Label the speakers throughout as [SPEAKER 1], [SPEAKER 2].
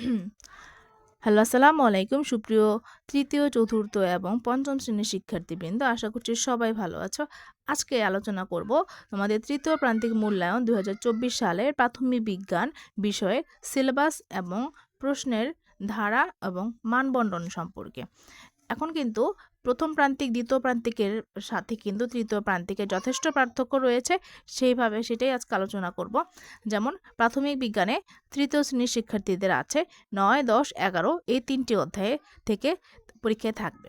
[SPEAKER 1] Hello, আসসালামু আলাইকুম। সুপ্রিয় তৃতীয়, চতুর্থ এবং পঞ্চম শ্রেণির শিক্ষার্থীবৃন্দ, আশা করছি সবাই ভালো আছো। আজকে আলোচনা করব তোমাদের তৃতীয় প্রান্তিক মূল্যায়ন দু হাজার চব্বিশ সালের প্রাথমিক বিজ্ঞান বিষয়ে সিলেবাস এবং প্রশ্নের ধারা এবং মানবন্টন সম্পর্কে। এখন কিন্তু প্রথম প্রান্তিক, দ্বিতীয় প্রান্তিকের সাথে কিন্তু তৃতীয় প্রান্তিকের যথেষ্ট পার্থক্য রয়েছে। সেইভাবে সেটাই আজকে আলোচনা করব। যেমন প্রাথমিক বিজ্ঞানে তৃতীয় শ্রেণির শিক্ষার্থীদের আছে নয়, দশ, এগারো এই তিনটি অধ্যায়ে থেকে পরীক্ষায় থাকবে।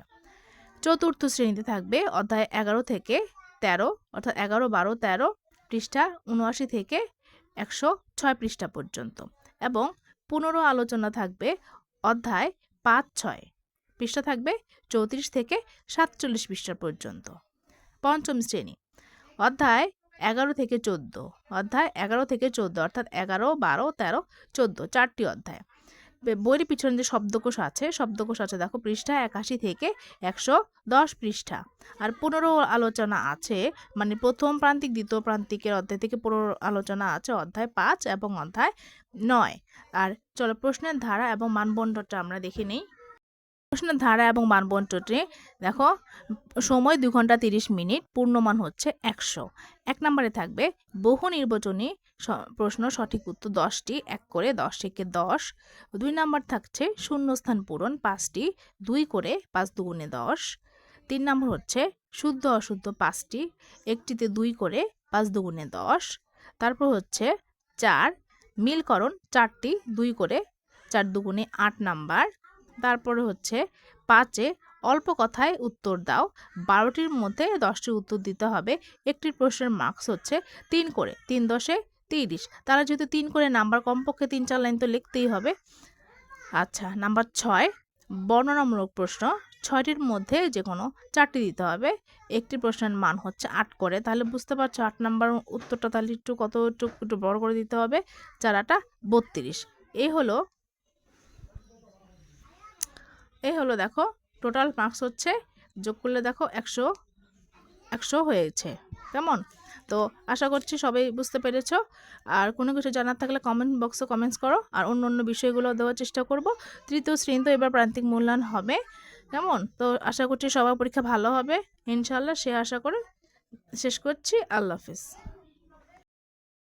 [SPEAKER 1] চতুর্থ শ্রেণীতে থাকবে অধ্যায় এগারো থেকে তেরো, অর্থাৎ এগারো, বারো, তেরো পৃষ্ঠা উনআশি থেকে একশো ছয় পৃষ্ঠা পর্যন্ত। এবং পুনরো আলোচনা থাকবে অধ্যায় পাঁচ, ছয়। পৃষ্ঠা থাকবে চৌত্রিশ থেকে সাতচল্লিশ পৃষ্ঠা পর্যন্ত। পঞ্চম শ্রেণি। অধ্যায় এগারো থেকে চোদ্দ। অধ্যায় এগারো থেকে চোদ্দ, অর্থাৎ এগারো, বারো, তেরো, চোদ্দ চারটি অধ্যায়। বইয়ের পিছনে যে শব্দকোষ আছে শব্দকোষ আছে দেখো পৃষ্ঠা একাশি থেকে একশো দশ পৃষ্ঠা। আর পুনরো আলোচনা আছে মানে প্রথম প্রান্তিক, দ্বিতীয় প্রান্তিকের অধ্যায় থেকে পুনর আলোচনা আছে, অধ্যায় পাঁচ এবং অধ্যায় নয়। আর চলো প্রশ্নের ধারা এবং মানবন্টনটা আমরা দেখে নিই। প্রশ্নের ধারা এবং মানবন্টনে দেখো, সময় দুই ঘণ্টা তিরিশ মিনিট, পূর্ণমান হচ্ছে একশো। এক নম্বরে থাকবে, বহু নির্বাচনী প্রশ্ন সঠিক উত্তর দশটি, এক করে দশ থেকে দশ। দুই নম্বর থাকছে, শূন্যস্থান পূরণ পাঁচটি, দুই করে পাঁচ দুগুণে দশ। তিন নম্বর হচ্ছে, শুদ্ধ অশুদ্ধ পাঁচটি, একটিতে দুই করে পাঁচ দুগুণে দশ। তারপর হচ্ছে, চার, মিলকরণ চারটি, দুই করে চার দুগুণে আট নাম্বার। তারপরে হচ্ছে পাঁচে অল্প কথায় উত্তর দাও। বারোটির মধ্যে দশটি উত্তর দিতে হবে। একটি প্রশ্নের মার্কস হচ্ছে তিন করে। তিন দশে তিরিশ। তারা যেহেতু তিন করে নাম্বার কমপক্ষে তিন চার লাইন তো লিখতেই হবে। আচ্ছা নাম্বার ছয়, বর্ণনামূলক প্রশ্ন। ছয়টির মধ্যে যে কোনো চারটি দিতে হবে। একটি প্রশ্নের মান হচ্ছে আট করে। তাহলে বুঝতে পারছ আট নাম্বার উত্তরটা তাহলে একটু কত একটু একটু বড় করে দিতে হবে। চারাটা বত্রিশ। এই হলো এই হলো দেখো টোটাল মার্কস হচ্ছে, যোগ করলে দেখো একশো একশো হয়েছে, কেমন? তো আশা করছি সবাই বুঝতে পেরেছ। আর কোনো কিছু জানার থাকলে কমেন্ট বক্সে কমেন্টস করো। আর অন্য অন্য বিষয়গুলো দেওয়ার চেষ্টা করব। তৃতীয় শ্রেণি তো এবার প্রান্তিক মূল্যায়ন হবে, কেমন? তো আশা করছি সবার পরীক্ষা ভালো হবে। ইনশাল্লাহ সে আশা করে শেষ করছি। আল্লাহ হাফিজ।